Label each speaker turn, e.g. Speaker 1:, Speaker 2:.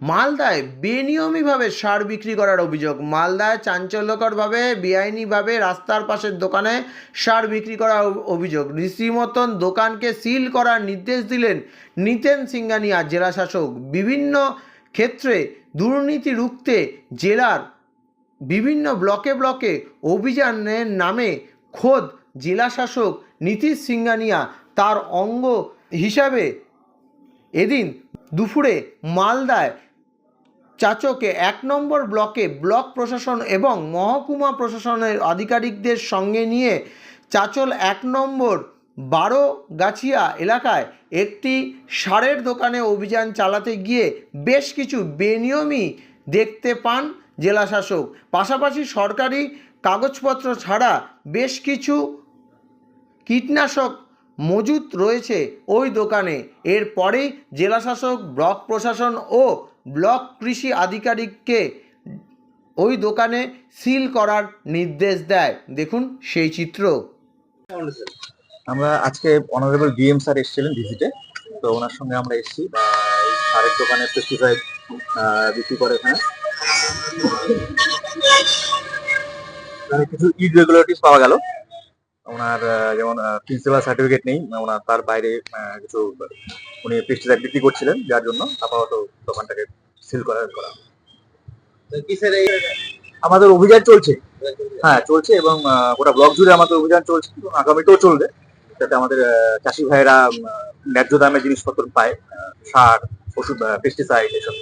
Speaker 1: মালদায় বেনিয়মিভাবে সার বিক্রি করার অভিযোগ। মালদায় চাঞ্চল্যকরভাবে, বেআইনিভাবে রাস্তার পাশের দোকানে সার বিক্রি করার অভ- অভিযোগ। রীতিমতন দোকানকে সিল করার নির্দেশ দিলেন নিতেন সিঙ্গানিয়া জেলা শাসক বিভিন্ন ক্ষেত্রে দুর্নীতি রুখতে জেলার বিভিন্ন ব্লকে ব্লকে অভিযানের নামে খোদ জেলা শাসক নীতিশ সিঙ্গানিয়া তার অঙ্গ হিসাবে এদিন দুপুরে মালদায় চাচকে এক নম্বর ব্লকে ব্লক প্রশাসন এবং মহকুমা প্রশাসনের আধিকারিকদের সঙ্গে নিয়ে চাচল এক নম্বর বারো গাছিয়া এলাকায় একটি সারের দোকানে অভিযান চালাতে গিয়ে বেশ কিছু বেনিয়মই দেখতে পান জেলাশাসক। পাশাপাশি সরকারি কাগজপত্র ছাড়া বেশ কিছু কীটনাশক মজুত রয়েছে ওই দোকানে। এরপরেই জেলাশাসক, ব্লক প্রশাসন ও ব্লক কৃষি আধিকারিককে ওই দোকানে সিল করার নির্দেশ দেয়। দেখুন সেই চিত্র।
Speaker 2: আমরা আজকে অনারেবল ডিএম স্যার এসেছিলেন ভিজিটে। তো ওনার সঙ্গে আমরা এসেছি। সারের দোকানে পেস্টিসাইড বিক্রি করে এখানে এখানে কিছু ইরেগুলারিটিস পাওয়া গেল। ওনার যেমন প্রিন্সিপাল সার্টিফিকেট নেই ওনার তার বাইরে কিছু উনি পেস্টিসাইড বিক্রি করছিলেন যার জন্য আপাতত দোকানটাকে সিল করা করা আমাদের অভিযান চলছে। হ্যাঁ চলছে এবং গোটা ব্লক জুড়ে আমাদের অভিযান চলছে এবং আগামীতেও চলবে যাতে আমাদের চাষি ভাইয়েরা ন্যায্য দামে জিনিসপত্র পায় সার ওষুধ পেস্টিসাইড এসব।